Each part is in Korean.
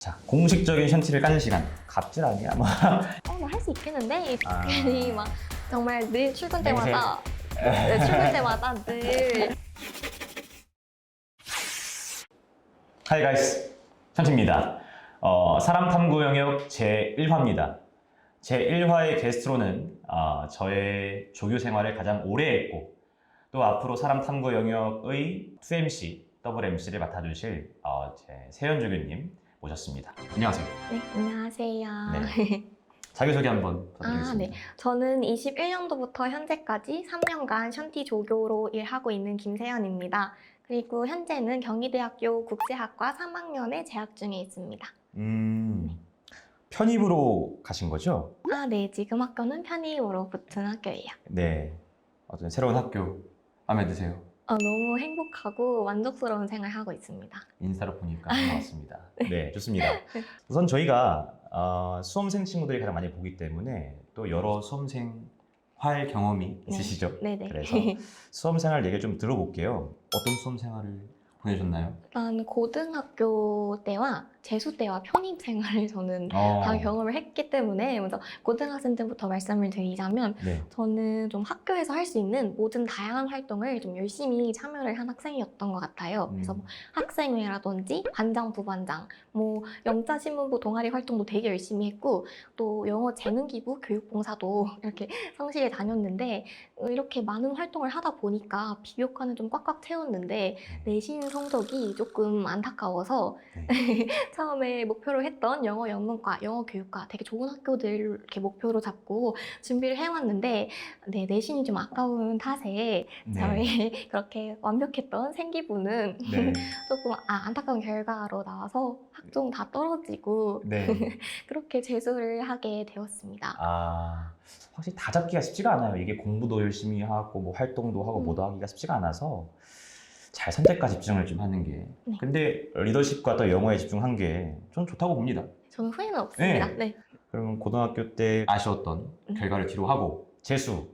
자, 공식적인 션티를 까는 시간. 갑질 아니야? 뭐. 어, 나 할 수 있겠는데? 아. 괜히 막 정말 늘 출근 냄새. 때마다 네, 출근 때마다 늘 하이 가이스. 션티입니다. 어, 사람 탐구 영역 제1화입니다. 제1화의 게스트로는 어, 저의 조교 생활을 가장 오래 했고 또 앞으로 사람 탐구 영역의 2MC, 더블 MC를 맡아주실 어, 제 세현 조교님 모셨습니다. 안녕하세요. 네, 안녕하세요. 네. 자기소개 한번 아, 부탁드리겠습니다. 네. 저는 21년도부터 현재까지 3년간 션티 조교로 일하고 있는 김세연입니다. 그리고 현재는 경희대학교 국제학과 3학년에 재학 중에 있습니다. 음, 편입으로 가신 거죠? 아, 네. 지금 학교는 편입으로 붙은 학교예요. 네. 어떤 새로운 학교 마음에 드세요? 어, 너무 행복하고 만족스러운 생활 하고 있습니다. 인스타로 보니까 반갑습니다. 네, 좋습니다. 우선 저희가 어, 수험생 친구들이 가장 많이 보기 때문에 또 여러 수험생 활 경험이 있으시죠? 네네. 그래서 수험생활 얘기 좀 들어볼게요. 어떤 수험생활을 보내셨나요? 일단 고등학교 때와 재수 때와 편입 생활을 저는 어, 다 경험을 했기 때문에 먼저 고등학생 때부터 말씀을 드리자면 네. 저는 좀 학교에서 할 수 있는 모든 다양한 활동을 좀 열심히 참여를 한 학생이었던 것 같아요. 그래서 뭐 학생회라든지 반장, 부반장, 뭐 영자 신문부 동아리 활동도 되게 열심히 했고 또 영어 재능 기부 교육봉사도 이렇게 성실히 다녔는데 어, 이렇게 많은 활동을 하다 보니까 비교과는 좀 꽉꽉 채웠는데 내신 성적이 조금 안타까워서 네. 처음에 목표로 했던 영어 영문과, 영어 교육과 되게 좋은 학교들 이렇게 목표로 잡고 준비를 해왔는데 네, 내신이 좀 아까운 탓에 네. 저희 그렇게 완벽했던 생기부는 네. 조금 아, 안타까운 결과로 나와서 학종 다 떨어지고 네. 그렇게 재수를 하게 되었습니다. 아, 확실히 다 잡기가 쉽지가 않아요. 이게 공부도 열심히 하고 뭐 활동도 하고 음. 뭐도 하기가 쉽지가 않아서 잘 선택과 집중을 좀 하는 게. 네. 근데 리더십과 또 영어에 집중한 게 전 좋다고 봅니다. 저는 후회는 없습니다. 네. 네. 그러면 고등학교 때 아쉬웠던 음. 결과를 뒤로 하고 재수를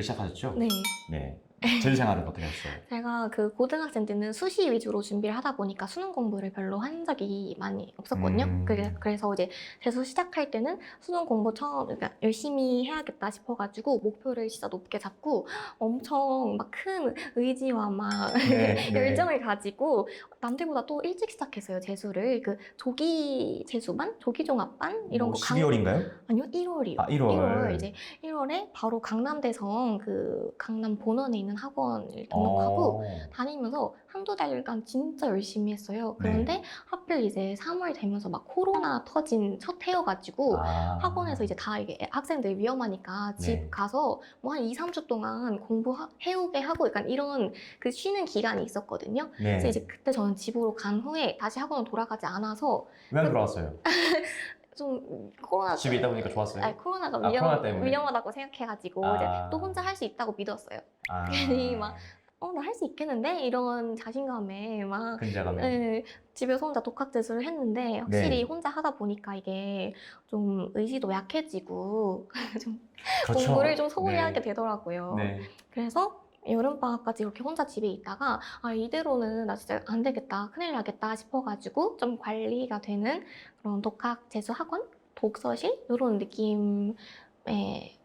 시작하셨죠? 네. 네. 재수 생활은 어떻게 하셨어요? 제가 그 고등학생 때는 수시 위주로 준비를 하다 보니까 수능 공부를 별로 한 적이 많이 없었거든요. 음. 그래- 그래서 이제 재수 시작할 때는 수능 공부 처음 그러니까 열심히 해야겠다 싶어가지고 목표를 진짜 높게 잡고 엄청 막 큰 의지와 막 네, 네. 열정을 가지고 남들보다 또 일찍 시작했어요 재수를 그 조기 재수반, 조기 종합반 이런 뭐 거 강- 12월인가요? 아니요 1월이요. 아, 1월. 이제 1월에 바로 강남대성 그 강남 본원에 있는 학원을 등록하고 어. 다니면서 한두 달간 진짜 열심히 했어요. 그런데 네. 하필 이제 3월 되면서 막 코로나 터진 첫 해여가지고 아. 학원에서 이제 다 이게 학생들 위험하니까 집 네. 가서 뭐 한 2, 3주 동안 공부 해오게 하고 약간 이런 그 쉬는 기간이 있었거든요. 네. 그래서 이제 그때 저는 집으로 간 후에 다시 학원을 돌아가지 않아서 왜 안 돌아왔어요? 좀 코로나 집에 있다 보니까 좋았어요. 아니, 코로나가 아, 위험, 코로나 때문에? 위험하다고 생각해가지고 아. 이제 또 혼자 할 수 있다고 믿었어요. 아. 괜히 막 어, 나 할 수 있겠는데? 이런 자신감에 막 근자감에. 네, 집에서 혼자 독학 재수를 했는데 확실히 네. 혼자 하다 보니까 이게 좀 의지도 약해지고 좀 그렇죠. 공부를 좀 소홀히 네. 하게 되더라고요. 네. 그래서 여름방학까지 이렇게 혼자 집에 있다가 아 이대로는 나 진짜 안 되겠다 큰일 나겠다 싶어가지고 좀 관리가 되는 그런 독학 재수 학원 독서실 이런 느낌에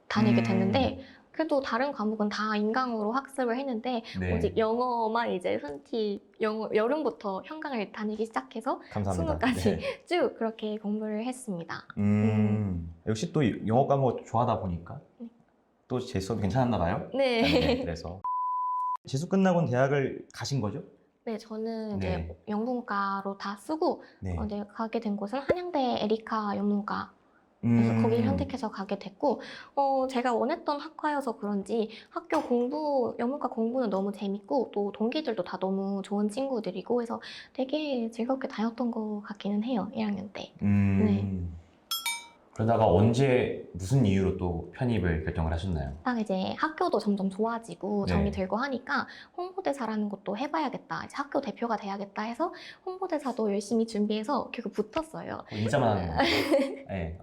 다니게 음. 됐는데 그래도 다른 과목은 다 인강으로 학습을 했는데 네. 오직 영어만 이제 흔티 영어 여름부터 현강을 다니기 시작해서 감사합니다. 수능까지 네. 쭉 그렇게 공부를 했습니다. 음, 역시 또 영어 과목 좋아하다 보니까 네. 또 제 수업이 괜찮았나 봐요. 네. 네, 그래서 재수 끝나고는 대학을 가신 거죠? 네, 저는 네. 이제 영문과로 다 쓰고 네. 어, 네, 가게 된 곳은 한양대 에리카 영문과 그래서 음. 거기를 선택해서 가게 됐고 어, 제가 원했던 학과여서 그런지 학교 공부 영문과 공부는 너무 재밌고 또 동기들도 다 너무 좋은 친구들이고 해서 되게 즐겁게 다녔던 것 같기는 해요 1학년 때. 음. 네. 그러다가 언제 무슨 이유로 또 편입을 결정을 하셨나요? 딱 이제 학교도 점점 좋아지고 네. 정이 들고 하니까 홍보대사라는 것도 해봐야겠다. 이제 학교 대표가 돼야겠다 해서 홍보대사도 열심히 준비해서 결국 붙었어요. 인자만 하는 거. 네.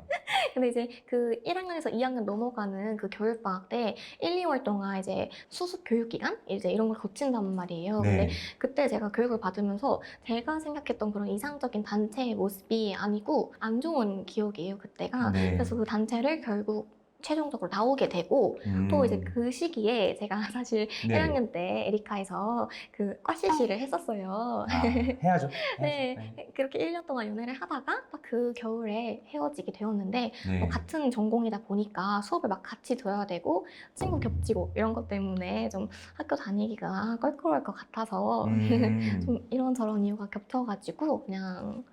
근데 이제 그 1학년에서 2학년 넘어가는 그 겨울방학 때 1, 2월 동안 이제 수습 교육 기간 이제 이런 걸 거친단 말이에요. 네. 근데 그때 제가 교육을 받으면서 제가 생각했던 그런 이상적인 단체의 모습이 아니고 안 좋은 기억이에요, 그때가. 네. 그래서 그 단체를 결국 최종적으로 나오게 되고 또 이제 그 시기에 제가 사실 음. 네. 1학년 때 에리카에서 그 꽈시시를 했었어요. 아, 해야죠. 네. 해야죠. 그렇게 1년 동안 연애를 하다가 딱 그 겨울에 헤어지게 되었는데 네. 뭐 같은 전공이다 보니까 수업을 막 같이 들어야 되고 친구 겹치고 이런 것 때문에 좀 학교 다니기가 껄끄러울 것 같아서 음. 좀 이런저런 이유가 겹쳐가지고 그냥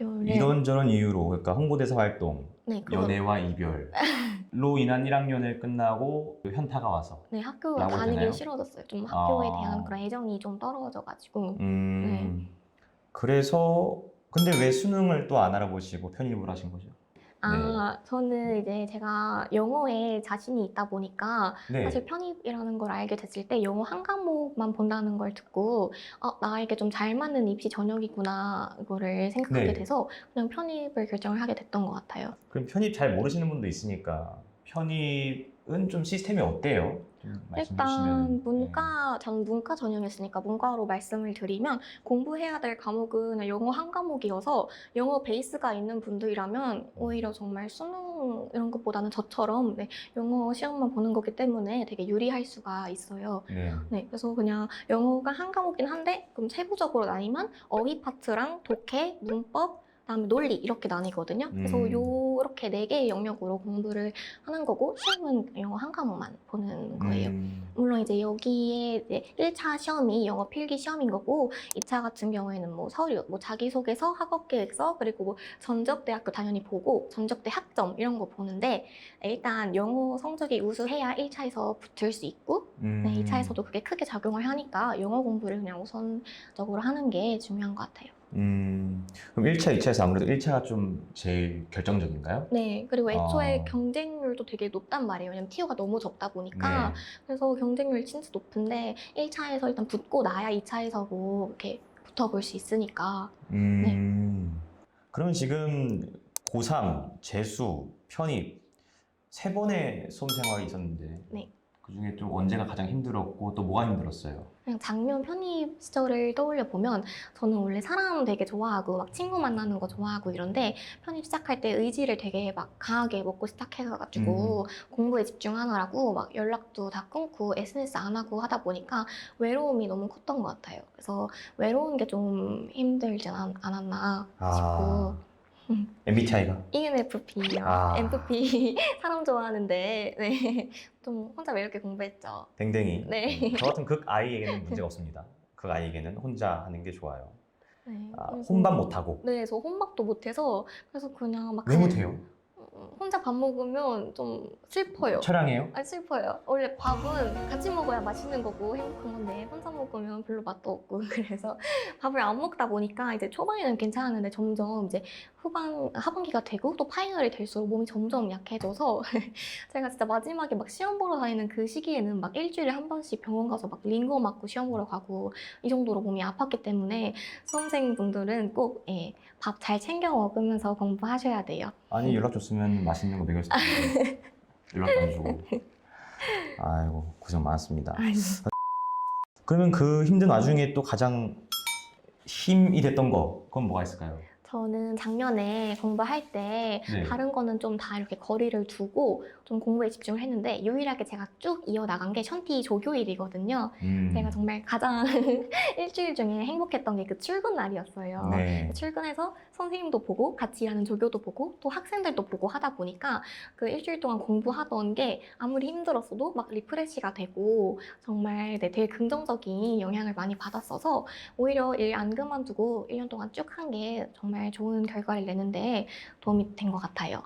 학교를 이런저런 이유로 그러니까 홍보대사 활동, 네, 그거, 연애와 이별로 인한 1학년을 끝나고 현타가 와서 네 학교 다니기 되나요? 싫어졌어요. 좀 학교에 아. 대한 그런 애정이 좀 떨어져가지고 음. 그래서 근데 왜 수능을 또 안 알아보시고 편입을 하신 거죠? 아 저는 이제 제가 영어에 자신이 있다 보니까 네. 사실 편입이라는 걸 알게 됐을 때 영어 한 과목만 본다는 걸 듣고 어, 나에게 좀 잘 맞는 입시 전형이구나 이거를 생각하게 네. 돼서 그냥 편입을 결정을 하게 됐던 것 같아요. 그럼 편입 잘 모르시는 분도 있으니까 편입은 좀 시스템이 어때요? 일단. 네. 문과 저는 문과 전형이었으니까 문과로 말씀을 드리면 공부해야 될 과목은 영어 한 과목이어서 영어 베이스가 있는 분들이라면 오히려 정말 수능 이런 것보다는 저처럼 네, 영어 시험만 보는 거기 때문에 되게 유리할 수가 있어요. 네. 네, 그래서 그냥 영어가 한 과목이긴 한데 그럼 세부적으로 나뉘면 어휘 파트랑 독해, 문법, 그다음에 논리 이렇게 나뉘거든요. 그래서 음. 요 렇게 네 개의 영역으로 공부를 하는 거고 시험은 영어 한 과목만 보는 거예요. 음. 물론 이제 여기에 이제 1차 시험이 영어 필기 시험인 거고 2차 같은 경우에는 뭐 서류, 뭐 자기소개서, 학업계획서 그리고 뭐 전적대학교 당연히 보고 전적대 학점 이런 거 보는데 일단 영어 성적이 우수해야 1차에서 붙을 수 있고 음. 네, 2차에서도 그게 크게 작용을 하니까 영어 공부를 그냥 우선적으로 하는 게 중요한 것 같아요. 음. 그럼 1차, 2차에서 아무래도 1차가 좀 제일 결정적인가요? 네, 그리고 애초에 아. 경쟁률도 되게 높단 말이에요. 왜냐면 티오가 너무 적다 보니까 네. 그래서 경쟁률이 진짜 높은데 1차에서 일단 붙고 나야 2차에서 뭐 이렇게 붙어볼 수 있으니까 음. 그러면 지금 고3, 재수, 편입 세 번의 수험 생활이 있었는데 네. 그 중에 좀 언제가 가장 힘들었고 또 뭐가 힘들었어요? 그냥 작년 편입 시절을 떠올려 보면 저는 원래 사람 되게 좋아하고 막 친구 만나는 거 좋아하고 이런데 편입 시작할 때 의지를 되게 막 강하게 먹고 시작해가지고 공부에 집중하느라고 막 연락도 다 끊고 SNS 안 하고 하다 보니까 외로움이 너무 컸던 것 같아요. 그래서 외로운 게 좀 힘들진 않, 않았나 싶고 MBTI가 ENFP요. 아. MFP 사람 좋아하는데 네. 좀 혼자 외롭게 공부했죠. 댕댕이. 네. 음, 저 같은 극 아이에게는 문제가 없습니다. 극 아이에게는 혼자 하는 게 좋아요. 네. 아, 혼밥 못 하고 네, 저 혼밥도 못해서 그래서 그냥 막 왜 못해요? 어, 혼자 밥 먹으면 좀 슬퍼요. 촬영해요? 아 슬퍼요. 원래 밥은 같이 먹어야 맛있는 거고 행복한 건데 혼자 먹으면 별로 맛도 없고 그래서 밥을 안 먹다 보니까 이제 초반에는 괜찮았는데 점점 이제 후반 하반기가 되고 또 파이널이 될수록 몸이 점점 약해져서 제가 진짜 마지막에 막 시험 보러 다니는 그 시기에는 막 일주일에 한 번씩 병원 가서 막 링거 맞고 시험 보러 가고 이 정도로 몸이 아팠기 때문에 수험생분들은 꼭 예, 밥 잘 챙겨 먹으면서 공부하셔야 돼요. 아니 연락 줬으면 맛있는 거 먹였을 텐데 연락도 안 주고 아이고 고생 많았습니다. 그러면 그 힘든 와중에 또 가장 힘이 됐던 거 그건 뭐가 있을까요? 저는 작년에 공부할 때 네. 다른 거는 좀 다 이렇게 거리를 두고 좀 공부에 집중을 했는데 유일하게 제가 쭉 이어나간 게 션티 조교일이거든요. 음. 제가 정말 가장 일주일 중에 행복했던 게 그 출근 날이었어요. 네. 출근해서 선생님도 보고 같이 일하는 조교도 보고 또 학생들도 보고 하다 보니까 그 일주일 동안 공부하던 게 아무리 힘들었어도 막 리프레시가 되고 정말 네, 되게 긍정적인 영향을 많이 받았어서 오히려 일 안 그만두고 1년 동안 쭉 한 게 정말 좋은 결과를 내는데 도움이 된 것 같아요.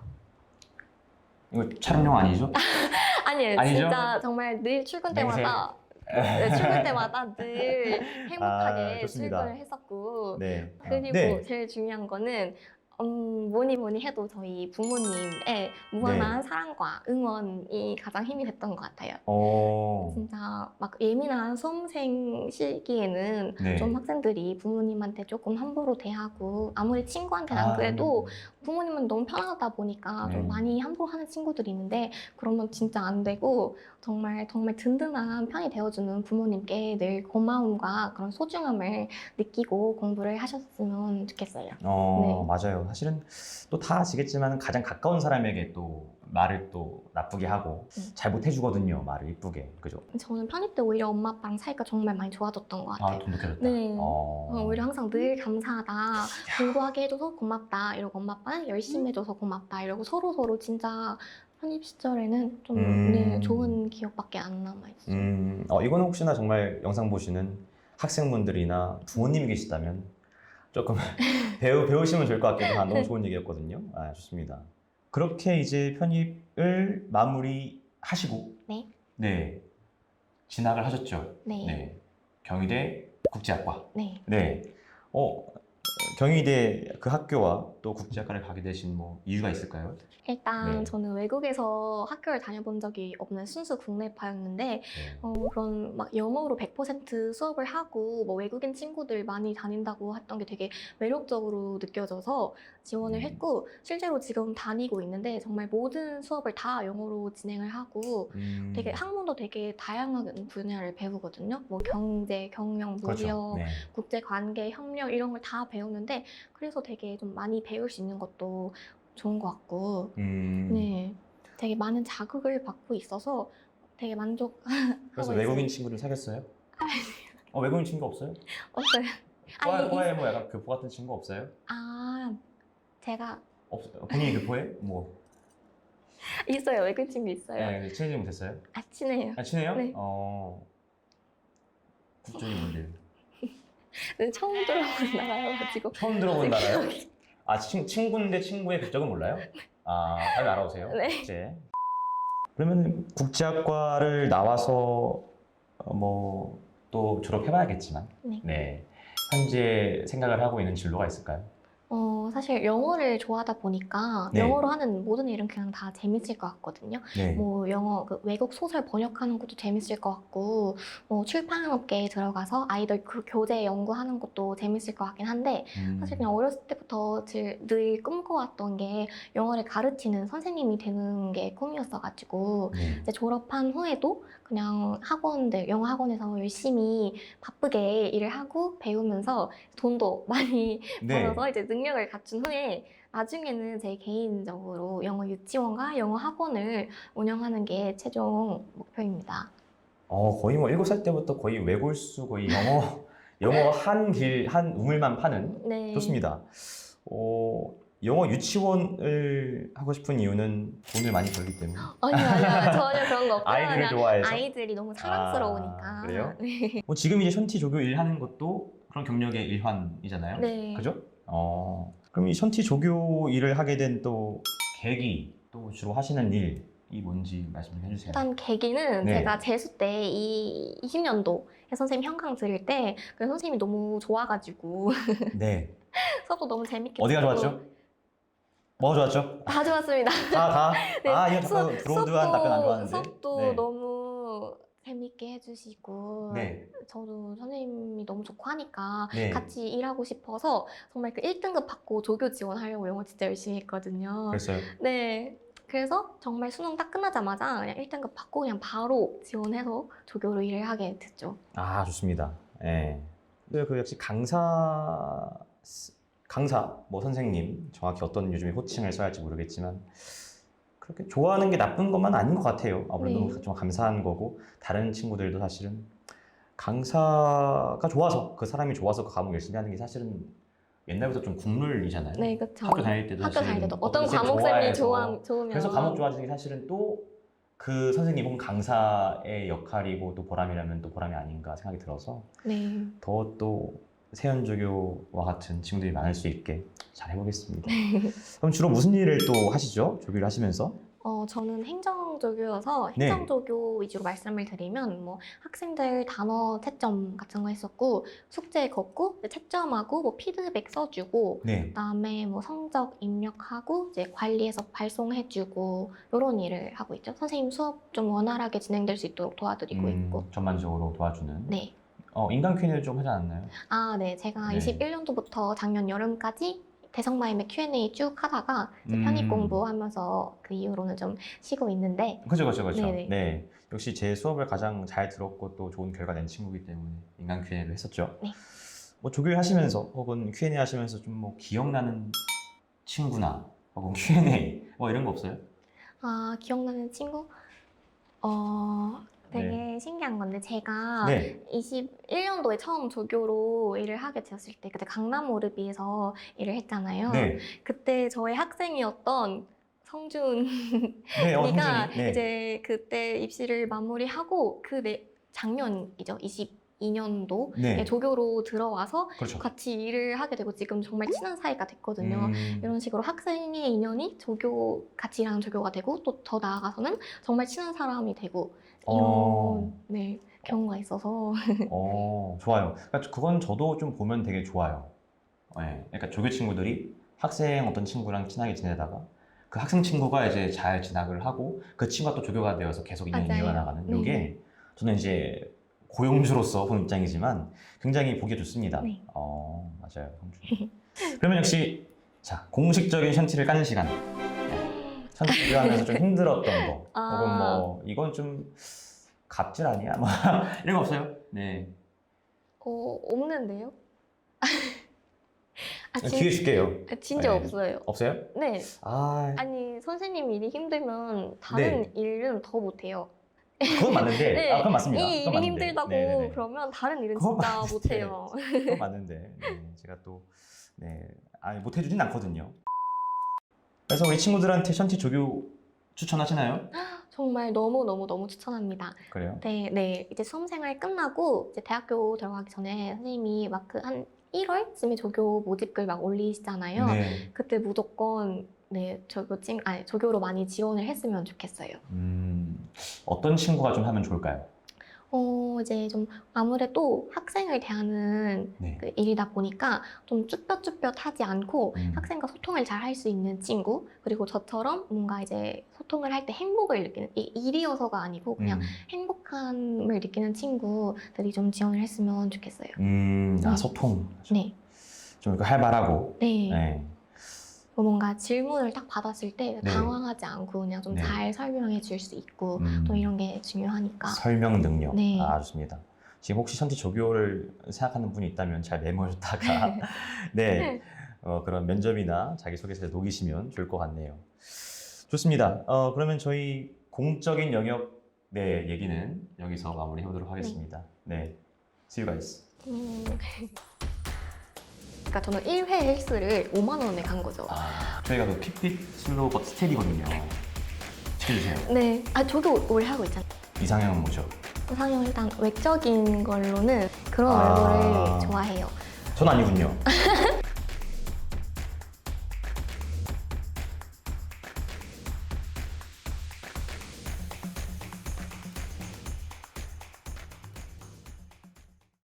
이거 촬영용 아니죠? 아니에요. 아니죠? 진짜 정말 늘 출근 때마다 네, 출근 때마다 늘 행복하게 아, 좋습니다. 출근을 했었고 네. 그리고 네. 제일 중요한 거는 음, 뭐니 뭐니 해도 저희 부모님의 무한한 사랑과 응원이 가장 힘이 됐던 것 같아요. 어. 진짜 막 예민한 수험생 시기에는 네. 좀 학생들이 부모님한테 조금 함부로 대하고 아무리 친구한테는 안 그래도 부모님은 너무 편하다 보니까 네. 좀 많이 함부로 하는 친구들이 있는데 그러면 진짜 안 되고 정말 정말 든든한 편이 되어주는 부모님께 늘 고마움과 그런 소중함을 느끼고 공부를 하셨으면 좋겠어요. 어, 맞아요. 사실은 또 다 아시겠지만 가장 가까운 사람에게 또 말을 또 나쁘게 하고 음. 잘 못해주거든요. 말을 이쁘게. 그죠? 저는 편입 때 오히려 엄마 아빠랑 사이가 정말 많이 좋아졌던 것 아, 같아요. 돈독해졌다. 네. 어. 어, 오히려 항상 늘 감사하다. 공부하게 해줘서 고맙다. 이러고 엄마 아빠는 열심히 해줘서 고맙다. 이러고 서로 서로 진짜 편입 시절에는 좀 음. 네, 좋은 기억밖에 안 남아 있어요. 음, 어, 이거는 혹시나 정말 영상 보시는 학생분들이나 부모님이 계시다면 조금 배우, 배우시면 좋을 것 같기도 한 너무 좋은 얘기였거든요. 아, 좋습니다. 그렇게 이제 편입을 마무리하시고 네. 네. 진학을 하셨죠. 네. 네. 경희대 국제학과. 네. 네. 어, 경희대 그 학교와 또 국제학과를 가게 되신 뭐 이유가 있을까요? 일단 네. 저는 외국에서 학교를 다녀본 적이 없는 순수 국내파였는데 네. 어, 그런 막 영어로 100% 수업을 하고 뭐 외국인 친구들 많이 다닌다고 했던 게 되게 매력적으로 느껴져서 지원을 음. 했고 실제로 지금 다니고 있는데 정말 모든 수업을 다 영어로 진행을 하고 음, 되게 학문도 되게 다양한 분야를 배우거든요. 뭐 경제, 경영, 무역, 그렇죠. 네. 국제 관계, 협력 이런 걸 다 배우는 데 그래서 되게 좀 많이 배울 수 있는 것도 좋은 것 같고 음, 네. 되게 많은 자극을 받고 있어서 되게 만족하고 그래서. 외국인 친구들 사귀었어요? 어, 외국인 친구 없어요? 없어요. 과에, 아니, 과에 뭐 약간 교포 같은 친구 없어요? 아 제가 없어요. 본인이 교포해? 뭐? 있어요. 외국인 친구 있어요. 네, 친해지 못했어요? 아 친해요. 아, 친해요? 네. 어. 국적이 뭔데요? 네, 처음 들어보는 나라여가지고 처음 들어본 나라요? 아, 친, 친구인데 친구의 국적은 몰라요? 아, 빨리 알아오세요. 네. 국제. 그러면 국제학과를 나와서 어, 뭐또 졸업해봐야겠지만, 네. 네. 현재 생각을 하고 있는 진로가 있을까요? 어, 사실 영어를 좋아하다 보니까 네. 영어로 하는 모든 일은 그냥 다 재밌을 것 같거든요. 네. 뭐 영어 그 외국 소설 번역하는 것도 재밌을 것 같고 뭐 출판업계에 들어가서 아이들 그 교재 연구하는 것도 재밌을 것 같긴 한데 음. 사실 그냥 어렸을 때부터 늘, 늘 꿈꿔왔던 게 영어를 가르치는 선생님이 되는 게 꿈이었어가지고 네. 이제 졸업한 후에도 그냥 학원들 영어 학원에서 열심히 바쁘게 일을 하고 배우면서 돈도 많이 네. 벌어서 이제 능력을 갖춘 후에 나중에는 제 개인적으로 영어 유치원과 영어 학원을 운영하는 게 최종 목표입니다. 어, 거의 뭐 일곱 살 때부터 거의 외골수 거의 영어 영어 한 길 한 우물만 파는 네. 좋습니다. 어, 영어 유치원을 하고 싶은 이유는 돈을 많이 벌기 때문에 아니 아니요 전혀 그런 거 없고요. 아이들을 그냥 좋아해서 아이들이 너무 사랑스러우니까. 아, 그래요? 네. 뭐 지금 이제 션티 조교 일 하는 것도 그런 경력의 일환이잖아요. 네. 그죠? 어, 그럼 이 션티 조교 일을 하게 된 또 계기 또 주로 하시는 일이 뭔지 말씀 좀 해주세요. 일단 계기는 네. 제가 재수 때 이 20년도 에 선생님 현강 들을 때그 선생님이 너무 좋아가지고 네. 수업도 너무 재밌게 어디가 듣고 좋았죠? 뭐가 좋았죠? 다 좋았습니다. 다 다. 네, 아 이거 수업- 잠깐 브로드한 답변 안 좋았는데. 수업도 네. 너무 재밌게 해주시고 네. 저도 선생님이 너무 좋고 하니까 네. 같이 일하고 싶어서 정말 그 1등급 받고 조교 지원하려고 영어 진짜 열심히 했거든요. 그랬어요. 네. 그래서 정말 수능 딱 끝나자마자 그냥 1등급 받고 그냥 바로 지원해서 조교로 일을 하게 됐죠. 아 좋습니다. 예. 네. 그 역시 강사 강사 뭐 선생님 정확히 어떤 요즘에 호칭을 써야 할지 모르겠지만 그렇게 좋아하는 게 나쁜 것만 아닌 것 같아요. 아무래도 네. 좀 감사한 거고 다른 친구들도 사실은 강사가 좋아서 그 사람이 좋아서 그 과목 열심히 하는 게 사실은 옛날부터 좀 국룰이잖아요. 네, 그렇죠. 학교 다닐 때도 학교 다닐 때도 어떤 쌤 과목 쌤이 좋아, 좋으면 그래서 과목 좋아지는 게 사실은 또 그 선생님 혹은 강사의 역할이고 또 보람이라면 또 보람이 아닌가 생각이 들어서 네. 더또 세연조교와 같은 친구들이 많을 수 있게 잘 해보겠습니다. 그럼 주로 무슨 일을 또 하시죠? 조교를 하시면서? 어, 저는 행정조교여서 네. 행정조교 위주로 말씀을 드리면 뭐 학생들 단어 채점 같은 거 했었고 숙제 걷고 이제 채점하고 뭐 피드백 써주고 네. 그다음에 뭐 성적 입력하고 이제 관리해서 발송해주고 이런 일을 하고 있죠. 선생님 수업 좀 원활하게 진행될 수 있도록 도와드리고 음, 있고. 전반적으로 도와주는. 네. 어, 인간 퀴즈를 좀 하지 않았나요? 아, 네. 제가 네. 21년도부터 작년 여름까지 대성마임의 Q&A 쭉 하다가 이제 음. 편입 공부하면서 그 이후로는 좀 쉬고 있는데 그죠, 그죠, 그죠. 네네. 네. 역시 제 수업을 가장 잘 들었고 또 좋은 결과 낸 친구이기 때문에 인간 Q&A를 했었죠. 네. 뭐 조교를 하시면서 혹은 Q&A 하시면서 좀 뭐 기억나는 친구나 혹은 Q&A 뭐 이런 거 없어요? 아, 기억나는 친구? 어, 되게 신기한 건데 제가 네. 21년도에 처음 조교로 일을 하게 되었을 때 그때 강남 오르비에서 일을 했잖아요. 네. 그때 저의 학생이었던 성준 네, 어, 이가 성준이. 네. 이제 그때 입시를 마무리하고 그 내, 작년이죠. 22년도 네. 에 조교로 들어와서 그렇죠. 같이 일을 하게 되고 지금 정말 친한 사이가 됐거든요. 음, 이런 식으로 학생의 인연이 조교 같이 일하는 조교가 되고 또 더 나아가서는 정말 친한 사람이 되고 이런 어. 네, 경우가 있어서 어, 좋아요. 그러니까 그건 저도 좀 보면 되게 좋아요. 네. 그러니까 조교 친구들이 학생 어떤 친구랑 친하게 지내다가 그 학생 친구가 이제 잘 진학을 하고 그 친구가 또 조교가 되어서 계속 인연이 맞아요. 이어나가는 네. 이게 저는 이제 고용주로서 본 입장이지만 굉장히 보기 좋습니다. 네. 어, 맞아요. 그러면 역시 자 공식적인 션티를 까는 시간. 네. 션티를 하면서 좀 힘들었던 거 아. 혹은 뭐 이건 좀 갑질 아니야? 뭐 이런 거 없어요? 네. 어, 없는데요? 아, 진, 기회 줄게요. 아, 진짜 네. 없어요. 없어요? 네. 아, 아니 선생님 일이 힘들면 다른 네. 일은 더 못해요. 그건 맞는데. 네. 아, 그건 맞습니다. 이 그건 일이 맞는데. 힘들다고 네네네. 그러면 다른 일은 그건 진짜 맞는데. 못해요. 그건 맞는데. 네, 제가 또 네, 아니 못 해주진 않거든요. 그래서 우리 친구들한테 션티 조교 추천하시나요? 정말 너무 너무 너무 추천합니다. 그래요? 네, 네. 이제 수험생활 끝나고 이제 대학교 들어가기 전에 선생님이 막 그 한 1월쯤에 조교 모집글 막 올리시잖아요. 네. 그때 무조건 네 조교 찡 아니 조교로 많이 지원을 했으면 좋겠어요. 음, 어떤 친구가 좀 하면 좋을까요? 어 이제 좀 아무래도 학생을 대하는 네. 그 일이다 보니까 좀 쭈뼛쭈뼛하지 않고 음. 학생과 소통을 잘 할 수 있는 친구 그리고 저처럼 뭔가 이제 소통을 할 때 행복을 느끼는 이 일이어서가 아니고 그냥 음, 행복함을 느끼는 친구들이 좀 지원을 했으면 좋겠어요. 음, 아 네. 소통 네, 좀 활발하고. 네. 네. 뭐 뭔가 질문을 딱 받았을 때 네. 당황하지 않고 그냥 좀 네. 잘 설명해 줄 수 있고 음. 또 이런 게 중요하니까. 설명 능력. 네. 아, 좋습니다. 지금 혹시 션티 조교를 생각하는 분이 있다면 잘 메모해뒀다가 네 어, 그런 면접이나 자기소개서에 녹이시면 좋을 것 같네요. 좋습니다. 어, 그러면 저희 공적인 영역 네 얘기는 여기서 마무리해보도록 하겠습니다. 네. See you guys. 음. 그러니까 저는 1회 헬스를 5만 원에 간 거죠. 아, 저희가 그 핏빛 슬로우 스텝이거든요. 지켜주세요. 네. 아 저도 올 하고 있잖아요. 이상형은 뭐죠? 이상형 일단 외적인 걸로는 그런 아. 얼굴을 좋아해요. 전 아니군요.